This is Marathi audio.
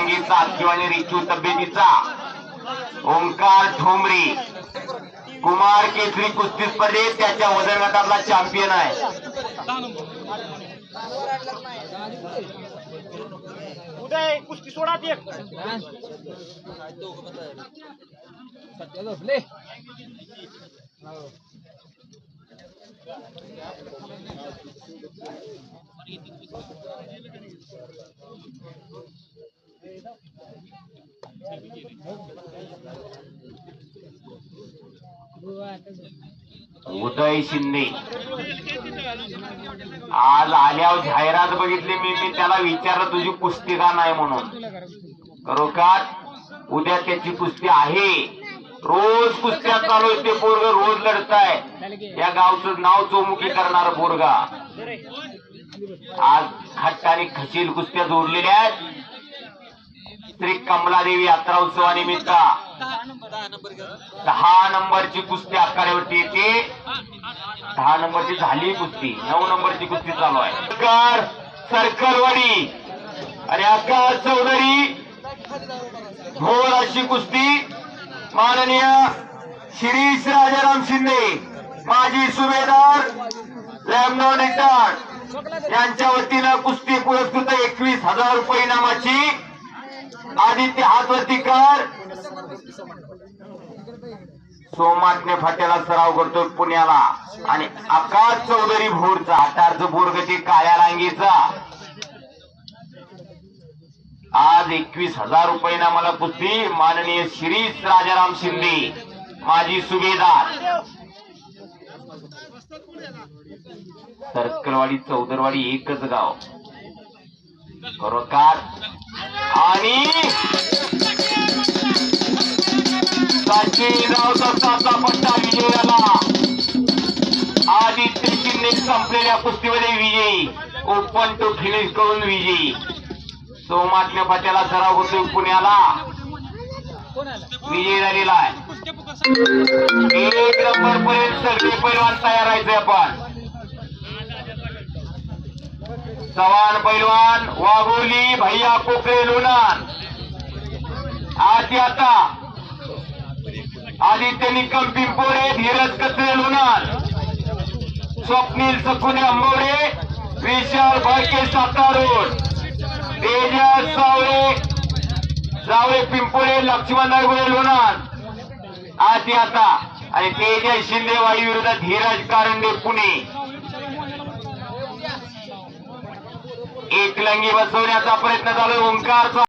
रांगीचा किंवा रिचू तब्येतीचा. ओंकार ठोंबरे. कुमार केसरी कुस्ती स्पर्धेत त्याच्या वजन गटातला चॅम्पियन आहे. उदय कुस्ती सोडा ते उदय शिंदे. आज आल्यावर जाहिरात बघितली मी मी त्याला विचारलं तुझी कुस्ती का नाही म्हणून? खरोखर उद्या त्याची कुस्ती आहे. रोज कुस्त्या चालू आहे ते पोरग रोज लढताय. या गावचं नाव चौमुखी करणार पोरगा. आज खट्टाने खशील कुस्त्या जोडलेल्या आहेत. श्री कमलादेवी यात्रा उत्सवानिमित्त दहा नंबरची कुस्ती आखाड्यावरती येते. दहा नंबरची झाली कुस्ती. नऊ नंबरची कुस्ती चालू आहे. सरकार सरकारवाडी. आणि आकाश चौधरी. घोर अशी कुस्ती. माननीय शिरीष राजाराम शिंदे माजी सुभेदार लॅमनो रिटार्ड यांच्या वतीनं कुस्ती पुरस्कृत एकवीस हजार रुपये इनामाची आदित्य हातवरती कर. सोमाटणे फाट्याला सराव करतो पुण्याला. आणि आकाश चौधरी भोरचा हातारचं बोरगती काळ्या रांगीचा. आज एकवीस हजार रुपये ना मला कुस्ती माननीय श्री राजाराम शिंदे माजी सुभेदार. तरकरवाडी चौदरवाडी एकच गाव. बरोबर आणि साचेरावचा पट्टा विजयाला. आदित्य शिंदे संपलेल्या कुस्तीमध्ये विजयी. ओपन टू फिनिश करून विजयी. सोमाटणे पट्याला सराव होतो पुण्याला. विजय झालेला आहे. एक नंबर पर्यंत सगळे पैलवान तयार राहायचे आपण. चव्हाण पैलवान वाघोली भैया कोकरे लोणार. आधी आता आदित्य निकम पिंपोरे धीरज कचरे लोणार. स्वप्नील सखुने अंबोडे विशाल भाडके सातारोड. तेजस सावळे जावळे पिंपोळे लक्ष्मण नागोळे लोणार. आधी आता आणि तेजस शिंदे वाई विरुद्ध धीरज कारंडे पुणे. एकलंगी बसवण्याचा प्रयत्न चालू ओंकारचा